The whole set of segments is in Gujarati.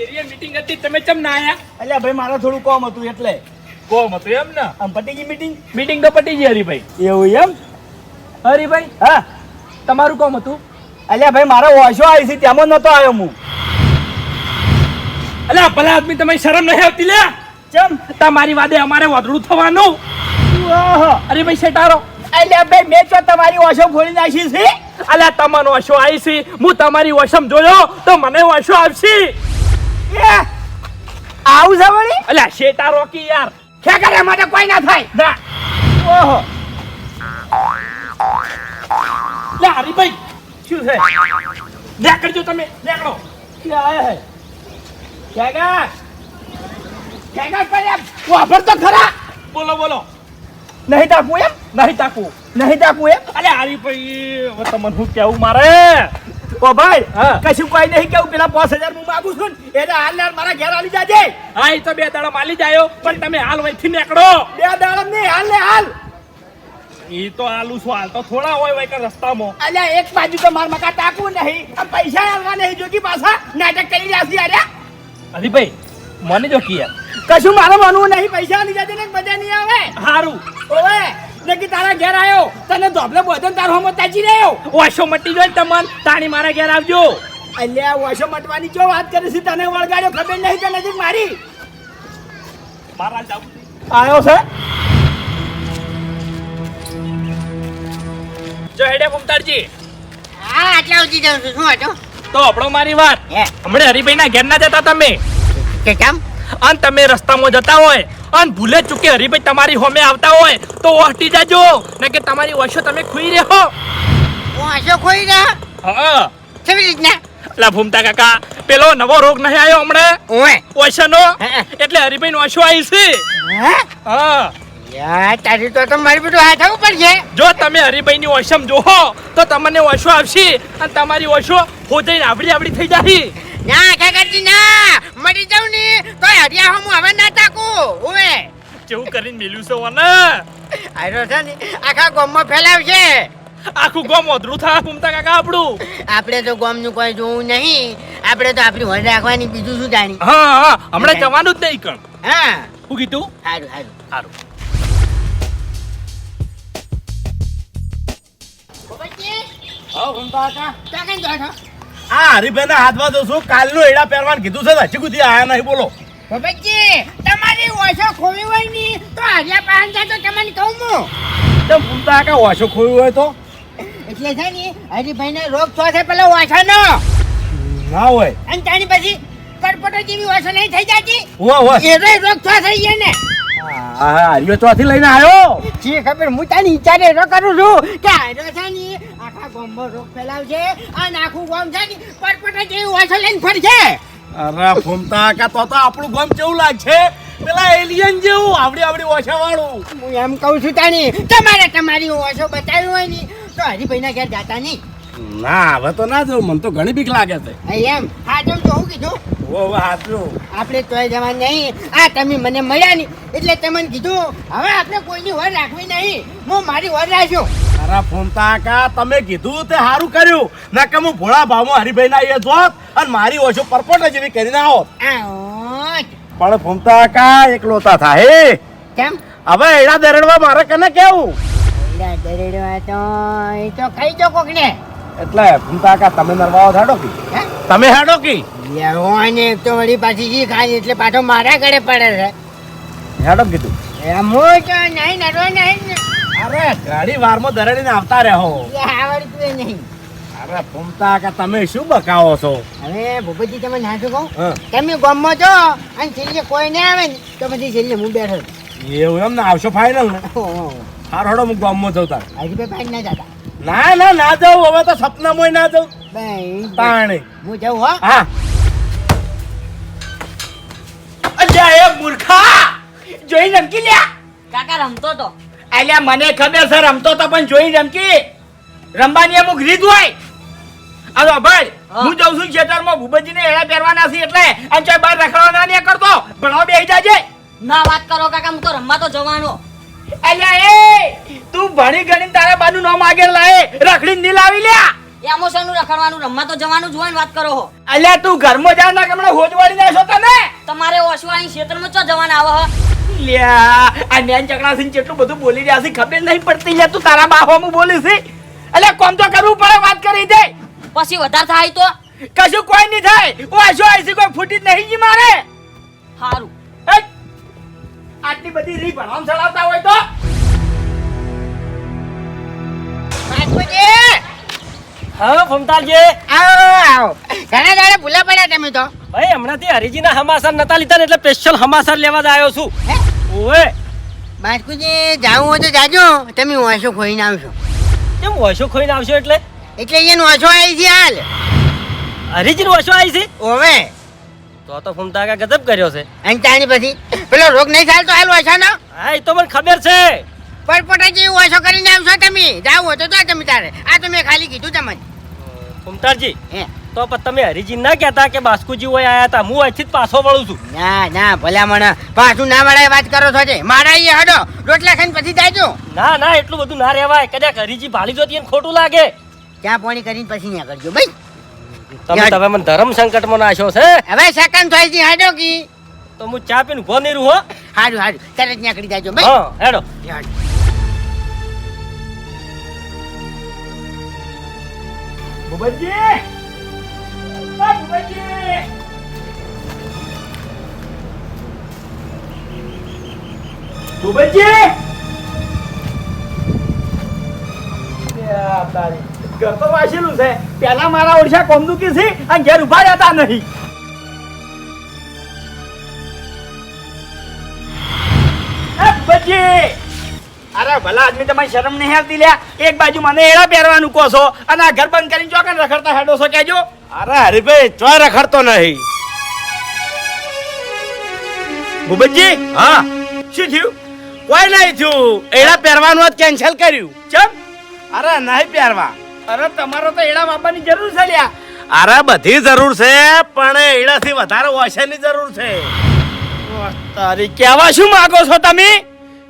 ડેરીએ મીટિંગ હતી તમે કેમ ના આયા? અલ્યા ભાઈ મારે થોડું કોમ હતું એટલે. કોમ હતું એમ ને? આમ પટી ગઈ મીટિંગ મીટિંગ તો પટી ગઈ હરીભાઈ. એવું એમ? હરીભાઈ હા. તમારું કોમ હતું? અલ્યા ભાઈ મારા ઓશો આવી છે તેમાં નતો આવ્યો હું. અલ્યા ભલા આદમી તમે શરમ નહીં આવતી લે. ચમ? તમારી વાદે અમારે વધડું થવાનું. અરે હરીભાઈ શેટારો. અલ્યા ભાઈ મેં તો તમારી ઓશો ખોલી નાખી છે. અલ્યા તમારો વશો આવી છે. હું તમારી વશમ જોયો તો મને વાસો આવશે. આવું છે વળી? અલ્યા શેટા રોકી યાર. ખેકરે માટે કોઈ ના થાય. ના. ઓહો. લે હરીભાઈ શું છે? નીકળજો તમે લેકડો કે આયા હે? ખેગા? ખેગા પડ્યા વાપર તો ખરા. બોલો બોલો. નહીં તાકું એમ? નહીં તાકું નહીં તાકું એમ? અલ્યા હરીભાઈ હવે તમને શું કેવું મારે? ઓ ભાઈ કશું કોઈ નહીં કેવું પેલા પાંચ હજાર હું માગું છું એટલે હાલ ને મારા ઘેર આલી જાજે. હા એ તો બે દાડા માલી જાયો પણ તમે હાલ વહીથી નીકળો. બે દાડા નહીં હાલ ને હાલ. એ તો આલુ શું હાલ તો થોડા હોય કે રસ્તામાં. અલ્યા એક બાજુ તો માર મકા ટાકવું નહીં આ પૈસા હાલવા નહીં જોકી પાછા નાટક કરી છે અરે. હરીભાઈ મને જો કીએ. કશું મારે માનવું નહીં પૈસા આલી જાજે ને મજા નહીં આવે. હારું. ઓવે. કે તારા ઘેર આવ્યો તને ધોબલે બોધન તારો હમો તાજી રહ્યો. ઓશો મટી જોઈ ને તમન તાણી મારા ઘેર આવજો. અલ્યા ઓશો મટવાની જો વાત કરે છે? તને વળગાડ્યો ખબર નહીં કે નજીક મારી? મારા જાવ આવ્યો છે? જો હેડે મમતારજી હા આટલા ઉજી જાઉં છું. શું હતો તો આપણો મારી વાત. હે? હમણે હરીભાઈ ના ઘેર ના જતા તમે. કે કેમ? અને તમે રસ્તામાં જતા હોય અન ભૂલે ચૂકે હરીભાઈ તમારી હોમે આવતા હોય તો ઓહટી જાજો. ને કે તમારી ઓશો તમે ખુઈ રહ્યો આશો ખોઈ રહ્યા હા. કેવી રીતના? એટલે ભૂમતા કાકા પેલો નવો રોગ નહીં આવ્યો હમણે? ઓય. ઓશોનો. એટલે હરીભાઈ નો ઓશો આવી છે. હા? યાર તારી તો તો મારી બધું હાથ આવું પડશે જો તમે હરીભાઈ ની ઓશમ જોહો તો તમને ઓશો આવશે. અને તમારી ઓશો હોજઈને આવડી આવડી થઈ જાય ના કાકાજી ના મરી જાઉં ને તો હરિયા હું હવે ના તાકું ઓએ કેવું કરીને મેલ્યું છે ઓને? આયરો છે ને આખા ગામમાં ફેલાવશે આખું ગોમ ઓધરું થાય કુમતા કાકા આપણું. આપણે તો ગામનું કોઈ જોવું નહીં. આપણે તો આપણી વડ રાખવાની બીજું શું જાણી? હા હા હમણાં જવાનું જ નહીં કણ. હા. શું કીધું? સારું સારું સારું હા ઘૂમતા હતા તો કઈ જો છો? આ હરીભાઈના હાથમાં તો શું કાલનું એડા પહેરવાનું કીધું છે હજી સુધી આયા નહીં બોલો. બાબાજી તમારી ઓછો ખોવી હોયની તો હરિયા પાન જાય તો તમને કહું હું. તો ઘૂમતા કા ઓછો હોય તો? એટલે છે ને હરિભાઈ ને રોગ થયો છે પેલો ઓછો નો ના હોય. અને તાની પછી કરપટો જેવી ઓછો નહીં થઈ જતી. એનો રોગ થયો થઈ ગયા ને. હા હા હરિયો ચોથી લઈને આવ્યો જી ખબર હું તાની વિચારે એનો કરું છું કે આનો છે ને ગામમાં રોગ ફેલાવશે અને આખું ગામ છે ને કરપટો જેવી ઓછો લઈને ફરશે અરે ફૂમતા કા તો તો આપણું ગમ કેવું લાગશે? પેલા એલિયન જેવું આવડી આવડી ઓછા વાળું હું એમ કહું છું તાની તમારે તમારી ઓછો બતાવ્યું હોય ને તો હરિભાઈના ઘેર જાતા નહીં. ના હવે તો ના જવું મને તો ઘણી બીક લાગે છે. એમ? હા જેમ તો હું કીધું. ઓ હવે આપણે તોય જવા નહીં. આ તમે મને મળ્યા નહીં. એટલે તમને કીધું હવે આપણે કોઈની વર રાખવી નહીં. હું મારી વર રાખ્યો અરે ફોન તાકા તમે કીધું તે સારું કર્યું. ના કે હું ભોળા ભાવમાં હરિભાઈ ના એ જોત અને મારી ઓછો પરપોટ જેવી કરીને આવો આ પણ ફૂમતા કા એકલોતા થાય કેમ? હવે એડા દરડવા મારે કને કેવું? એડા દરેડવા તો એ તો ખાઈ જો કોકને. એટલે ફૂમતા કા તમે નરવાઓ ધાડો કી? તમે હેડો કી? લેવાને એક તો વળી પાછી જી ખાઈ એટલે પાછો મારા ઘરે પડે છે. હેડો કીધું એમ તો નહીં નડો નહીં. અરે ગાડી વારમાં દરડીને આવતા રહો. આવડતું નહીં. અરે ફૂમતા કા તમે શું બકાવો છો? હવે ભૂપતજી તમે ના શું કહું તમે ગામમાં જો અને છેલ્લે કોઈ ના આવે ને તો પછી છેલ્લે હું બેઠો એવું એમ ને આવશો ફાઈનલ ને? હારો હડો હું ગમો જઉં તાર. હરીભાઈ પાસે ના જતા. ના ના ના જાઉં. હવે તો સપનામાં ના જાઉં. પાણી હું જાઉં હા. હા. અલ્યા એ મૂર્ખા! જોઈ રમકી લ્યા? કાકા રમતો તો. અલ્યા મને ખબર છે રમતો તો પણ જોઈ રમકી રમવાની અમુક રીત હોય. અરે ભાઈ હું. જઉં છું ખેતરમાં ભૂપતજીને એડા પહેરવાના છે એટલે અને ચોય બહાર રખડવાના નહીં કરતો. ભણવા બેસી જાજે. ના વાત કરો કાકા હું તો રમવા તો જવાનો. અલ્યા એ તું ભણી ગણીને તારા બાનું નામ આગળ લાય રખડીને ની લાવી લ્યા. એમાં શાનું રખડવાનું રમવા તો જવાનું જ હોય ને વાત કરો હો. અલ્યા તું ઘરમાં જા ના કમણે હોજવાડી નાખો તને તમારે ઓશવાની ક્ષેત્રમાં ચો જવાના આવો હો. લ્યા આ નેન ચકડા સિંહ કેટલું બધું બોલી રહ્યા છે ખબર નહીં પડતી લ્યા તું તારા બાહોમાં બોલી છે અલ્યા કોમ તો કરવું પડે વાત કરી દે. પછી વધારે થાય તો? કશું કોઈ નહીં થાય. ઓ આશો આઈસી કોઈ ફૂટી જ નહીં જી મારે. સારું! આટલી બધી રી ભણવામ ચડાવતા હોય તો? હા ફમતાલજી. આવો આવો. ઘણા દાડે ભૂલા પડ્યા તમે તો. ભાઈ હમણાંથી હરીજીના હમાસર નતા લીધા ને એટલે સ્પેશિયલ હમાસર લેવા જ આવ્યો છું? ઓએ બાસ્કુજી જાવું હોય તો જાજો. તમે ઓછો ખોઈને આવશો કેમ ઓશો ખોઈને આવશો એટલે? એટલે અહીંયા ઓછો આવી છે હાલ. હરીજીનો ઓશો આવી છે? ઓવે. તો તો ફમતા કા ગજબ કર્યો છે. અને તાણી પછી? પેલો રોગ નહીં ચાલતો હાલ ઓછો ને. હા એ તો મને ખબર છે. પટપટા જેવું ઓછો કરીને આવશો તમે. જાવ હોય તો તમે તારે. આ તો મેં ખાલી કીધું તમને. કુમતારજી હે. તો પણ તમે હરિજી ના કહેતા કે બાસ્કુજી હોય આયા હતા હું અહીંથી જ પાછો વળું છું. ના ના ભલા મને પાછું ના મળે વાત કરો છો જે મારા અહીંયા હડો. રોટલા ખાઈને પછી જાજો. ના ના એટલું બધું ના રહેવાય. કદાચ હરિજી ભાળી જોતી એને ખોટું લાગે. ક્યાં પાણી કરીને પછી ત્યાં કરજો ભાઈ. તમે તો મને ધર્મ સંકટમાં નાશો છે હવે સેકન્ડ થઈ હાડો કી. તો હું ચા પીને ઊભો નહીં હો. હારું હારું. તરત ત્યાં કરી જાજો ભાઈ હા હેડો. ઘર છે. પેલા મારા ઓળશા કોમ દુખી છે અને ઘેર ઊભા રહેતા નહીં. અરે ભલા આદમી તમારી શરમ નહીં આવતી લ્યા એક બાજુ મને એડા પહેરવાનું કહો છો અને આ ઘર બંધ કરીને ચોકન રખડતા હેડો છો કેજો અરે હરીભાઈ ચો રખડતો નહીં. ભૂપતજી હા. શું થયું? કોઈ નહીં થયું. એડા પહેરવાનું જ કેન્સલ કર્યું. ચમ. અરે નહીં પહેરવા. અરે તમારો તો એડા બાપાની જરૂર છે લ્યા. અરે બધી જરૂર છે પણ એડાથી વધારે ઓછાની જરૂર છે. તારી કહેવા શું માગો છો તમે?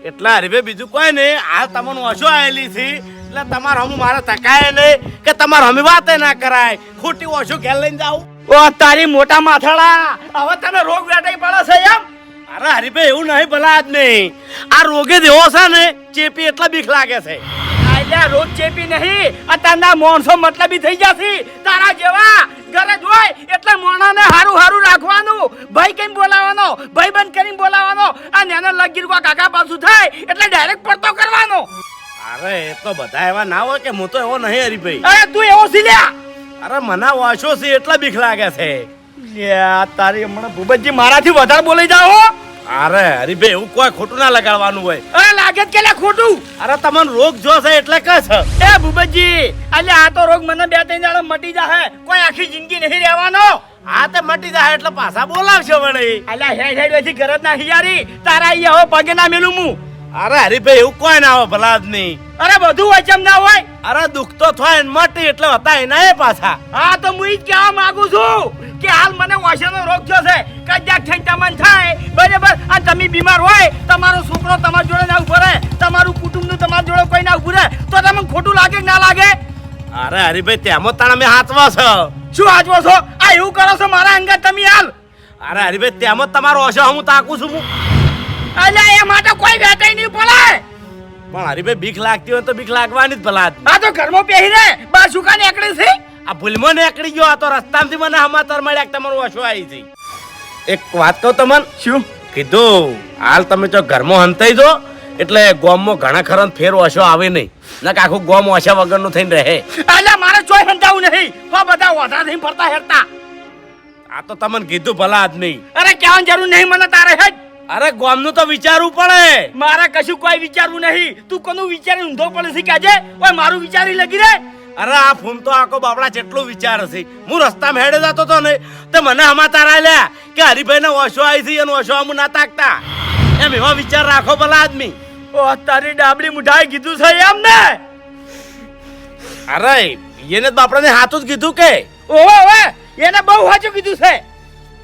એટલે હરીભાઈ બીજું કોઈ નહીં. આ તમને ઓછો આવેલી છે. એટલે તમારે હમ મારે તકાય નહીં કે તમારે હમી વાતે ના કરાય. ખોટી ઓછો ઘેર લઈને જાવ ઓ તારી મોટા માથાડા હવે તને રોગ વેટાઈ પડે છે એમ? અરે હરીભાઈ એવું નહીં ભલા જ નહીં આ રોગે જ એવો છે ને ચેપી એટલા બીક લાગે છે. આયલા રોજ ચેપી નહીં. અત્યારના માણસો મતલબી થઈ જશે તારા જેવા ગરજ હોય એટલે મોણાને હારું હારું રાખવાનું. ભાઈ કઈ બોલાવાનો ભાઈ બંધ કરીને બોલાવાનો આ નેનો લગીર કો કાકા પાછું થાય એટલે ડાયરેક્ટ પડતો કરવાનો. અરે એ તો બધા એવા ના હોય કે હું તો એવો નહીં હરીભાઈ. અરે તું એવો સી લ્યા. અરે મને વાંચો છે એટલા બીક લાગે છે. લ્યા તારી હમણાં ભૂપતજી મારાથી વધારે બોલી જાઓ હો. અરે હરીભાઈ એવું કોઈ ખોટું ના લગાડવાનું હોય. અરે લાગે કે લે ખોટું? અરે તમને રોગ જો છે એટલે કે છે. એ ભૂપતજી અલ્યા આ તો રોગ મને બે ત્રણ દાડા મટી જાહે. કોઈ આખી જિંદગી નહીં રહેવાનો. આ તે મટી જાય એટલે પાછા બોલાવશે વળી. અલ્યા હેડ હેડ વેથી ગરજ ના યારી. તારા અહીંયા હવે પગે ના મેલું હું. અરે હરીભાઈ એવું કોઈ ના હોય ભલા જ નહીં અરે બધું વચમ ના હોય. અરે દુઃખ તો થાય મટી એટલે હતા એના પાછા. હા તો હું જ કહેવા માંગુ છું. કે હાલ મને વાસણનો રોગ થયો છે. કદાચ થઈને તમને થાય. બરાબર? અને તમે બીમાર હોય તમારો છોકરો તમારા જોડે ના ઊભો રહે. તમારું કુટુંબનું તમારા જોડે કોઈ ના ઉભું રહે. તો તમને ખોટું લાગે કે ના લાગે? અરે હરીભાઈ તેમાં તાણ અમે હાથવા છો. શું હાથવો છો? આ એવું કરો છો મારા અંગત તમે હાલ. અરે હરીભાઈ તેમાં તમારો હશે હું તાકું છું હું. અલ્યા એ માટે કોઈ વેટાઈ નહીં બોલાય પણ હરીભાઈ બીક લાગતી હોય તો બીક લાગવાની જ ભલા. આ તો ઘરમાં પહેરી રે બા સુકા નીકળી છે. આ ભૂલમાં નીકળી ગયો આ તો રસ્તામાંથી મને સમાચાર મળ્યા કે તમારું ઓછો આવી છે એક વાત કહું તમને? શું? કીધું હાલ તમે જો ઘરમાં હંતાઈ જો એટલે ગોમમાં ઘણા ખરા ફેર ઓછો આવે નહીં. ના કે આખું ગોમ ઓછા વગરનું થઈને રહે. એટલે મારે ચોય હંતાવું નહીં. તો બધા ઓઢા થઈને ફરતા હેરતા આ તો તમને કીધું ભલા આદમી અરે કહેવાની જરૂર નહીં મને તારે હેડ. અરે ગોમનું તો વિચારવું પડે. મારે કશું કોઈ વિચારવું નહીં. તું કોનું વિચારી ઊંધો પડે છે કાજે ઓય મારું વિચારી લગી રે. અરે આ ફૂમ તો આખો બાપડા જેટલો વિચાર હશે હું રસ્તા મેળે જતો તો ને તો મને સમાચાર આલ્યા કે હરિભાઈ ને ઓછો આવી છે અને ઓછો આમ ના તાકતા. એમ એવા વિચાર રાખો ભલા આદમી. ઓ તારી ડાબડી મુઠાઈ કીધું છે એમ ને? અરે એને બાપડાને હાથું જ કીધું કે? ઓહો હવે એને બહુ સાચું કીધું છે.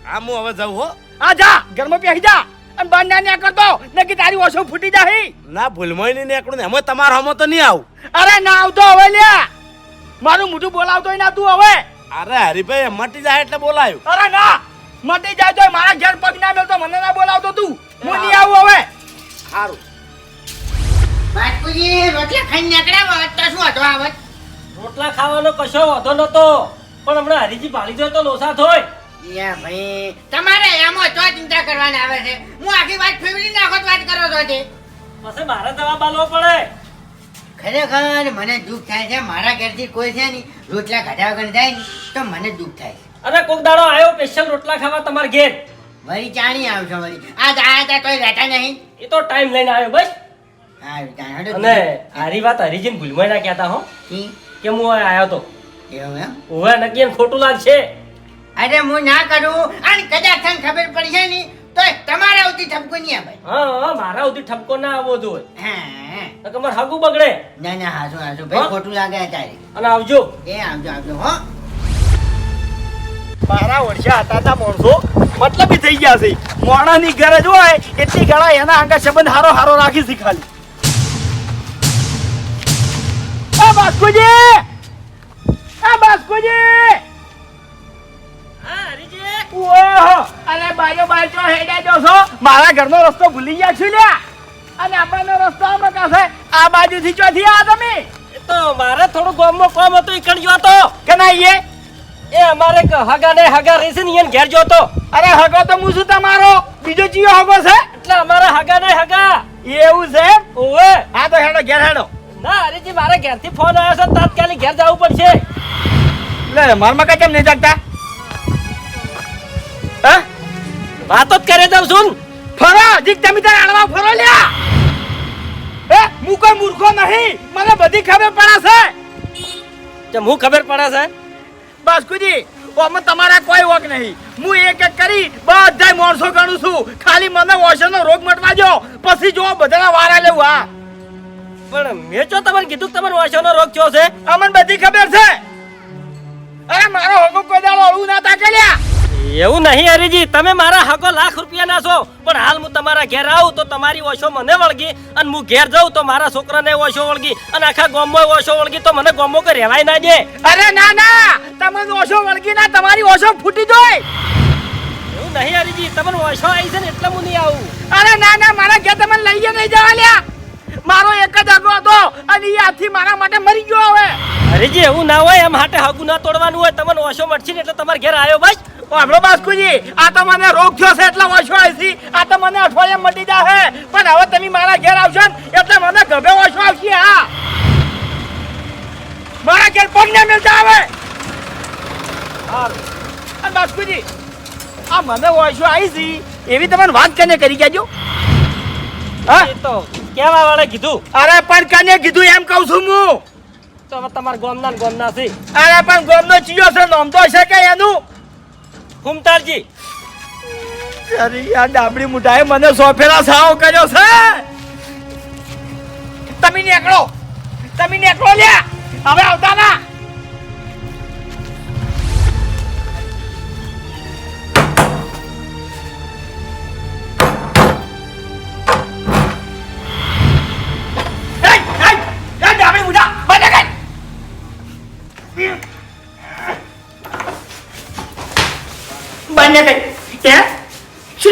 આ હું હવે જઉં હો. આ જા ઘરમાં બેસી જા. અને બાર ના ન્યા કરતો ને કે તારી ઓછો ફૂટી જાય ના ભૂલમય નહીં નીકળું ને. એમાં તમારો હમો તો નહીં આવું. અરે ના આવતો હવે લ્યા. મારું મોઢું બોલાવતોય ના તું હવે. અરે હરીભાઈ મટી જાય એટલે બોલાયું. અરે ના મટી જાય તો મારા ઘેર પગ ના મેલતો મને ના બોલાવતો તું. હું નહીં આવું હવે. સારું. બાપુજી રોટલા ખાઈ નીકળ્યા હોત શું હતો આવત રોટલા ખાવાનો કશો વધો નતો પણ હમણાં હરીજી પાડી દો તો લોસા થોય યા ભાઈ તમારે એમાં તો ચિંતા કરવાની આવે છે. હું આખી વાત ફેરવી નાખો વાત કરો તો તે. પછી મારે જવાબ આલવો પડે. ખરેખર મને દુઃખ થાય છે મારા ઘરથી કોઈ છે નહીં રોટલા ખાધા વગર જાય ને તો મને દુઃખ થાય છે. અરે કોક દાડો આવ્યો સ્પેશિયલ રોટલા ખાવા તમારા ઘેર? વળી ચાણી આવશો વળી? આ આયા હતા કોઈ રહેતા નહીં. એ તો ટાઈમ લઈને આવ્યો બસ. અને હારી વાત હરીજીને ભૂલમાં ના કહેતા હો. કે હું આવ્યો તો. એવું એમ? ઓવે નક્કી ખોટું લાગશે. અરે હું ના કરું. અને કદાચ ખબર ખબર પડશે નહીં તો તમારે આવતી ઠપકો નહીં આવે. હા હા મારા સુધી ઠપકો ના આવવો જોઈએ. હા નકર મારે બગડે. ના ના હાસુ હાસુ ભાઈ ખોટું લાગે તારે અને આવજો. એ આવજો આવજો હો. મારા વર્ષા હતા તા માણસો. મતલબી થઈ ગયા છે. મોણાની ગરજ હોય એટલી ઘણા એના આગળ સંબંધ હારો હારો રાખી છે ખાલી. એ બાસ્કુજી! આ બાસ્કુજી! ઓહો અરે બાજો બાજો હેડે જો છો. મારા ઘરનો રસ્તો ભૂલી ગયા છું લ્યા? અને આપણનો રસ્તો આમ કાસે આ બાજુથી ચોથી આ તમે? તો મારે થોડું ગામમાં કામ હતું ઈકણ કણ ગયો તો કે ના એ? એ અમારે હગા ને હગા રહેશે ને એને ઘેર જોતો. અરે હગો તો હું શું તમારો. બીજો ચિયો હગો છે? એટલે અમારા હગા ને હગા. એવું છે? ઓવે. હા તો હેડો ઘેર હેડો. ના હરીજી મારે ઘેરથી ફોન આવ્યો છે તાત્કાલિક ઘેર જવું પડશે. લે મારમાં કઈ કેમ નહીં જાગતા? વાતો જ કરે જાઉં છું. ફરો જીક તમે તારે આણવા ફરો લ્યા. એ હું કોઈ મૂર્ખો નહીં મને બધી ખબર પડે છે. તે હું ખબર પડે છે? બાસ્કુજી ઓમાં તમારા કોઈ વોક નહીં. હું એક એક કરી બધા માણસો ગણું છું. ખાલી મને ઓશોનો રોગ મટવા જો પછી જો બધાના વારા લેવું હા. પણ મેં જો તમને કીધું કે તમારો વાંચવાનો રોગ થયો છે? અમને બધી ખબર છે. અરે મારો હોગો કોઈ દાડો અળવું ના તાકેલ્યા એવું નહીં હરીજી. તમે મારા હકો લાખ રૂપિયા ના છો. પણ હાલ હું તમારા ઘેર આવું તો તમારી ઓછો મને વળગી અને હું ઘેર જાઉં તો મારા છોકરાને ઓછો વળગી અને આખા ગોમો ઓછો વળગી તો મને ગોમો કોઈ રહેવાય ના દે. અરે ના ના. તમને ઓછો વળગી ના તમારી ઓછો ફૂટી જોય. એવું નહીં હરીજી. તમને ઓછો આવી છે ને એટલે હું નહીં આવું. અરે ના ના. મારા ઘેર તમે લઈ નહીં જવા લ્યા. મારો એક જ હગો હતો અને એ હાથી મારા માટે મરી ગયો હવે. હરીજી એવું ના હોય. એમ હાટે હગું ના તોડવાનું હોય. તમને ઓછો મળશે ને એટલે તમારા ઘેર આવ્યો બસ. આપણો બાસ્કુજી આ તો મને રોગ થયો છે એટલે ઓછો આવી આ તો મને અઠવાડિયે મટી જશે પણ હવે તમે મારા ઘેર આવશો ને એટલે મને ગભે ઓછો આવશે હા. મારા ઘેર પગ ને મિલતા આવે બાસ્કુજી આ મને ઓછો આવી છે એવી તમને વાત કને કરી ગયા હા? તો કેવા વાળા કીધું. અરે પણ કને કીધું એમ કહું છું હું. તો તમારા ગોમના ગોમના છે. અરે પણ ગોમનો ચીયો છે નોમ તો છે કે એનું? ફૂમતારજી અરે યાર, ડાબડી મુઠાએ મને સોફેરા સાવ કર્યો છે. તમે નીકળો. તમે નીકળો લ્યા. હવે આવતા ના.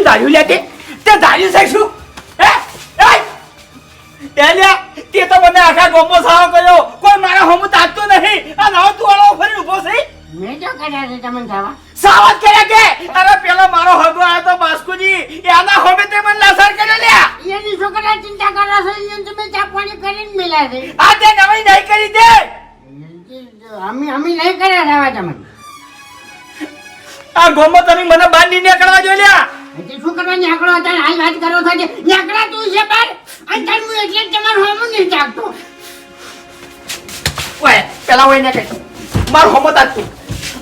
તે? તે છે શું? હે? એય! તે તો મને આખા ગોમો સારો કર્યો. કોઈ મારા હોમું તાકતો નહીં. અને હવે તું આળો ફરી ઊભો છે. મેં તો કર્યા છે તમને ખાવા સાવત કર્યા કે? અરે પેલો મારો હગો આવ્યો તો બાસ્કુજી એના હોમે તે મને લાસર કર્યો લે એની છોકરા ચિંતા કરો છો એને તમે ચા પાણી કરીને મિલા છે. આ તે નવી નહીં કરી દે. અમે અમે નહીં કર્યા ખાવા તમને આ ગોમો તમે મને બાંધી નીકળવા જો લ્યા. એટલે શું કરવાની આંકડો હતા હાલ વાત કરો છો કે આંકડા તું છે બાર? અને તાર હું એટલે તમારું હોમું નહીં ચાકતો ઓય પેલા હોય ને કઈ. મારો હોમો તાક તું.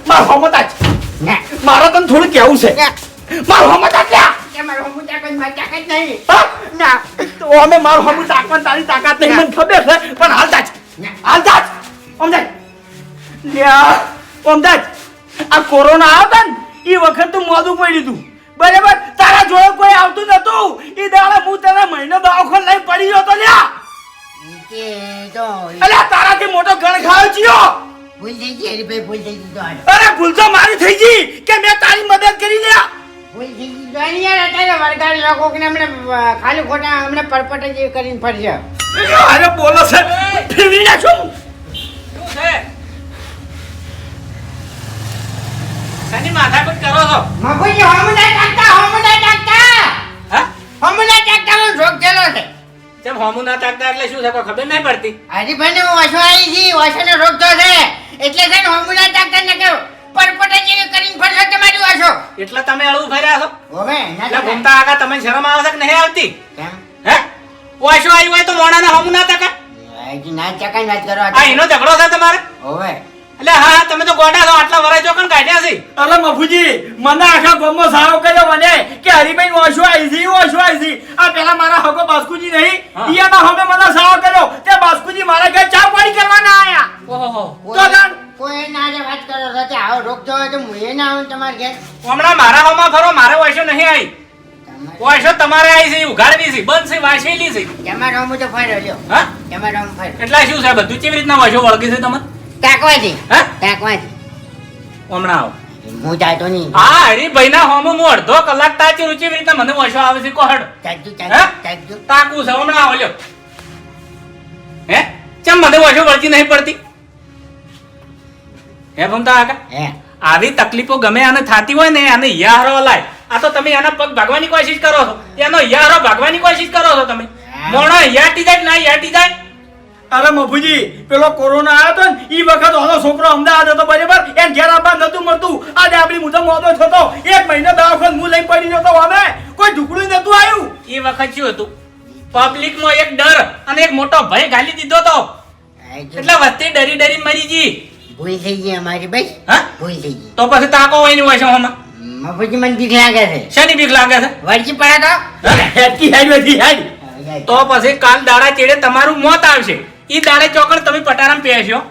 મારો હોમો ના. મારો તને થોડું કેવું છે. મારો હોમો તાજ તાજ લ્યા. આ કોરોના આવતા ને એ વખત તું મોદું પડી તું બરાબર? તારા જોડે કોઈ આવતું નતું? એ દાડે હું તને મહિનો દવાખાન લઈને પડી ગયો તો લ્યા. અરે અલ્યા તારાથી મોટો ગણ ખાયો ચિયો ભૂલ થઈ ગઈ હરીભાઈ ભૂલ થઈ ગઈ અરે ભૂલ તો મારી થઈ ગઈ કે મેં તારી મદદ કરી લ્યા. ભૂલ થઈ ગઈ હાલો યાર અત્યારે લોકો હમણે ખાલી ખોટા હમણે પરપટ જ કરીને ફરશે અરે બોલો છે. ફેરવી નાખું શાની માથાકૂટ કરો છો? મગુજી હમણા ટાકતા હમણા ટાકતા હા? હમણા ટાકતા નો જોગ થયેલો છે. જેમ હોમું ના તાકતા એટલે શું છે? કોઈ ખબર નહીં પડતી. હરીભાઈ ને ઓછો આવી છી ઓછો ને રોગ છે. એટલે છે ને હમણા ટાકતા ને કે પરપટા જેવી કરીને ફરશે તમારી ઓછો એટલે તમે અળવું ફર્યા છો? હવે એટલે ઘૂમતા આગા તમે શરમ આવે છે કે નહીં આવતી? હે? ઓછો આવી હોય તો મોણાને હોમું ના તાકા હજી ના ચકાઈ ના કરો. આ એનો ઝઘડો છે તમારે? હવે. એટલે હા તમે તો ગોડા છો આટલા વરાઈ ચોકન કાઢ્યા છે. અરે મફુજી મને આખા ગમો સારો કર્યો મને કે હરીભાઈ ઓછો આવી છે ઓછો આવી છે. આ પેલા મારા હકો બાસ્કુજી નહીં. ઈયાના હવે મને સારો કર્યો. તે બાસ્કુજી મારા ઘરે ચા પાણી કરવાના આયા. ઓહો. તો જાણ. કોઈ ના જે વાત કરો છો તે આવો રોક જો તો હું એ ના આવું તમારે ઘેર. હમણાં મારા હોમાં ફરો મારે ઓછો નહીં આવી. વાશો તમારે આવી છે ઉઘાડવી છે બંધ છે વાસેલી છે. તમારે હું તો ફર્યો હા? તમારે હું ફર્યો. એટલે શું છે બધું કેવી રીતના વાશો વળગી છે તમે ટાંકવાથી હા? ટાંકવાથી હમણાં આવો. હું જાતો નહીં. હા હરીભાઈ ના હોમું હું અડધો કલાક તાચી રૂચી રીતના મને ઓછો આવે છે કોહડ તાકું છે હમણાં આવો લ્યો. હે? ચમ મને ઓછો વળતી નહીં પડતી? હે ભમતા કાકા? હે. આવી તકલીફો ગમે આને થતી હોય ને આને યારો લાય. આ તો તમે એના પગ ભાગવાની કોશિશ કરો છો. એનો યારો ભાગવાની કોશિશ કરો છો તમે. મોણો યાટી જાય ના યાટી જાય? અરે મફુજી પેલો કોરોના આવ્યો તો ને એ વખત ઓનો છોકરો અમદાવાદ હતો બરાબર? એને ઘેર આવવા નતું મળતું. આજે આપણી મુજબ મોદો થતો એક મહિનો દવાખાને હું લઈ પડી જતો હવે કોઈ ઢુકડું નતું આવ્યું? એ વખત શું હતું? પબ્લિકમાં એક ડર અને એક મોટો ભય ગાલી દીધો તો. એટલે વસ્તી ડરી ડરી મરી ગઈ. ભૂલ થઈ ગઈ અમારી ભાઈ હા? ભૂલ થઈ ગઈ. તો પછી તાકો હોય ને હોય છે હમણાં મફુજી મને બીક લાગે છે. શેની બીક લાગે છે? વળચી પડે તો? હેડકી હેડ. તો પછી કાલ દાડા ચેડે તમારું મોત આવશે. ઈ દાડે ચોકડ તમે પટારામ પેસ્યો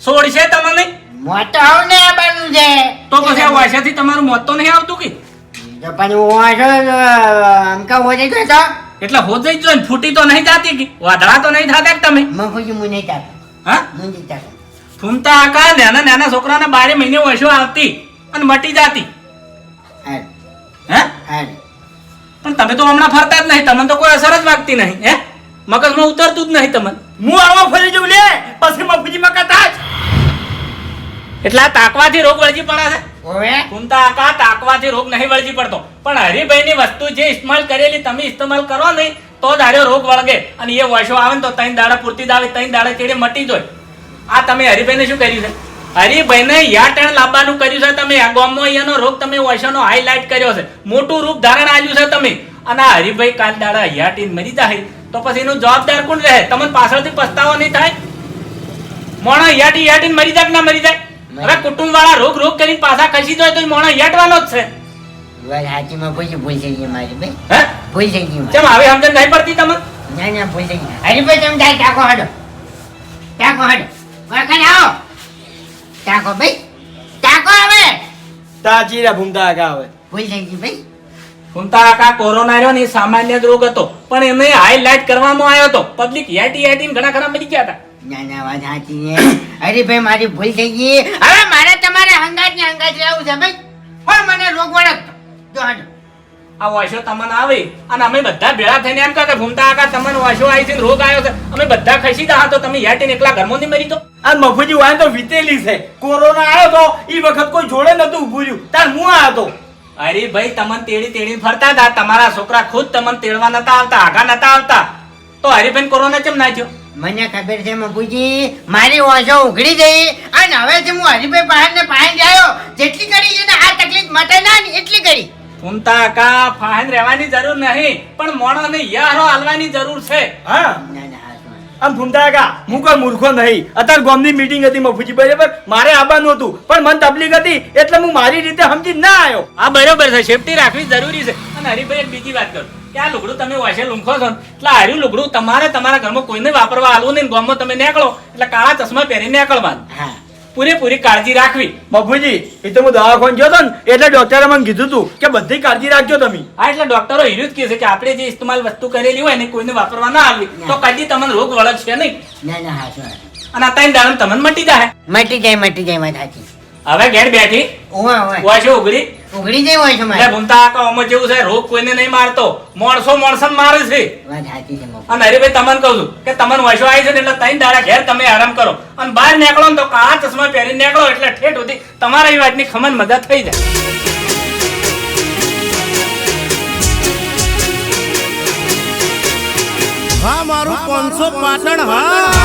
સોડશે તમને? મોટ તો આવું ને આવવાનું છે. તો પછી આ વાસાથી તમારું મોત તો નહીં આવતું કે? તો પણ વાસો અમકા હો જઈ તો. એટલે હો જઈ જો ફૂટી તો નહીં જાતી કે? વાદળા તો નહીં થતા કે તમે? મફુજી મુ નહીં તાકું હા? મુ નહીં તાકું ફૂમતા આકા નાના નાના છોકરાના બારે મહિને વર્ષો આવતી અને મટી જાતી. હે? હાલ પણ તમે તો હમણાં ફરતા જ નહીં તમને તો કોઈ અસર જ વાગતી નહીં હે? મગજમાં ઉતરતું જ નહીં તમને. હું આવા ફરી જઉં લે પછી મફુજી માં કતા જ એટલે આ તાકવાથી રોગ વળજી પડે છે. ઓવે? કુંતા આકા તાકવાથી રોગ નહીં વળજી પડતો. પણ હરિભાઈની વસ્તુ જે ઇસ્તેમાલ કરેલી તમે ઇસ્તેમાલ કરો નહીં તો જ રોગ વળગે. અને એ વર્ષો આવે ને તો ત્રણ દાડા પૂરતી જ આવે ત્રણ દાડા ચેડે મટી જાય. આ તમે હરિભાઈને શું કર્યું છે? હરિભાઈને યા ટેણ લાવવાનું કર્યું છે તમે. આ અહીંયા અહીંયાનો રોગ તમે વર્ષોનો હાઈલાઇટ કર્યો છે. મોટું રૂપ ધારણ આવ્યું છે તમે. અને આ હરિભાઈ કાલ દાડા યાટીન મરી જાય તો પછી એનું જવાબદાર કોણ રહે? તમને પાછળથી પસ્તાવો નહીં થાય? મોણા યાટી હયાટીને મરી જાય ના મરી જાય? હવે કુટુંબ વાળા રોગ રોગ કરીને પાછા ખસી જાય તો મોણ હયાટવાનો જ છે. વાત સાચી પછી ભૂલ થઈ ગઈ મારી ભાઈ હે? ભૂલ થઈ ગઈ ચમ હવે સમજણ નહીં પડતી તમને? ના ના ભૂલ થઈ ગઈ. હરીભાઈ તમે જાય ટાકો હાડો ટાકો હાડો વળખાને આવો. ટાકો ભાઈ ટાકો આવે. તાજીરા ભૂમતા આગા આવે. ભૂલ થઈ ગઈ ભાઈ. કાકા કોરોના રહ્યો ને સામાન્ય જ રોગ હતો. પણ એને હાઈલાઇટ કરવામાં આવ્યો હતો. પબ્લિક યાટી યાટીને ઘણા ખરા મરી ગયા હતા. ના ના વાત સાચી છે. હરીભાઈ મારી ભૂલ થઈ ગઈ. હવે મારે તમારે હંગાત ને હંગાત રહેવું છે ભાઈ. પણ મને રોગ વળગતો જો હાજો આ વાશો તમને આવે. અને અમે બધા ભેળા થઈને એમ કહે ઘૂમતા આકા તમને વાશો આવી છે રોગ આવ્યો છે. અમે બધા ખસી દા. તો તમે યાટીને એકલા ઘરમાં નહીં મરી તો? આ મફુજી વાય તો વીતેલી છે. કોરોના આવ્યો તો ઈ વખત કોઈ જોડે નતું ઉભું રહ્યું. તાર હું આવ્યો તો અરે ભાઈ તમને તેડી તેડી ફરતા હતા. તમારા છોકરા ખુદ તમને તેડવા નતા આવતા આગા નતા આવતા. તો હરિભાઈ કોરોના કેમ ના થયો? મને ખબર છે મપુજી મારી ઓછો ઉઘડી ગઈ અને હવે જે હું હરીભાઈ બહાર ને પાસે જાયો જેટલી કરી છે ને આ તકલીફ મટે ના ને એટલી કરી. ફૂમતા કા ફાહન રહેવાની જરૂર નહીં પણ મોણોને યારો હાલવાની જરૂર છે. હા. ના ના આમ આગા હું કોઈ મૂર્ખો નહીં. અત્યારે ગોમની મીટિંગ હતી મફુજી બરાબર. મારે આવવાનું હતું પણ મને તકલીફ હતી એટલે હું મારી રીતે સમજી ના આવ્યો. આ બરોબર છે સેફટી રાખવી જરૂરી છે. અને હરીભાઈ એક બીજી વાત કરું. કે આ લુગડું તમે વાસે લૂંખો છો એટલે હાર્યું લુગડું તમારે તમારા ઘરમાં કોઈને વાપરવા આલવું નહીં ગોમમાં તમે નીકળો. એટલે કાળા ચશ્મા પહેરીને નીકળવાનું. હા. પૂરેપૂરી કાળજી રાખવી. બાપુજી એ તો હું દવાખાન ગયો હતો ને એટલે ડોક્ટરે મને કીધું હતું કે બધી કાળજી રાખજો તમે. હા એટલે ડોક્ટરો હીરું જ કહે છે કે આપણે જે ઇસ્તેમાલ વસ્તુ કરેલી હોય ને કોઈને વાપરવા ના આવી. તો કદી તમને રોગ વળગશે નહીં. ના ના હા અને આ ત્રણ દાડા તમને મટી જાય મટી જાય મટી જાય વાત સાચી હવે ઘેર બેઠી. ઓવે ઓવે ઓછો ઉઘડી ઉઘડી જાય હોય છે મારે. ભૂમતા આખો આમાં જેવું છે રોગ કોઈને નહીં મારતો. માણસો માણસને મારે છે. વાત સાચી છે અને હરીભાઈ તમને કહું છું કે તમને વશો આવી છે ને એટલે ત્રણ દાડા ઘેર તમે આરામ કરો. અને બહાર નીકળો ને તો આ ચશ્મા પહેરીને નીકળો એટલે ઠેઠ સુધી તમારા એ વાતની ખમન મજા થઈ જાય. હા મારું પાંચસો પાટણ હા.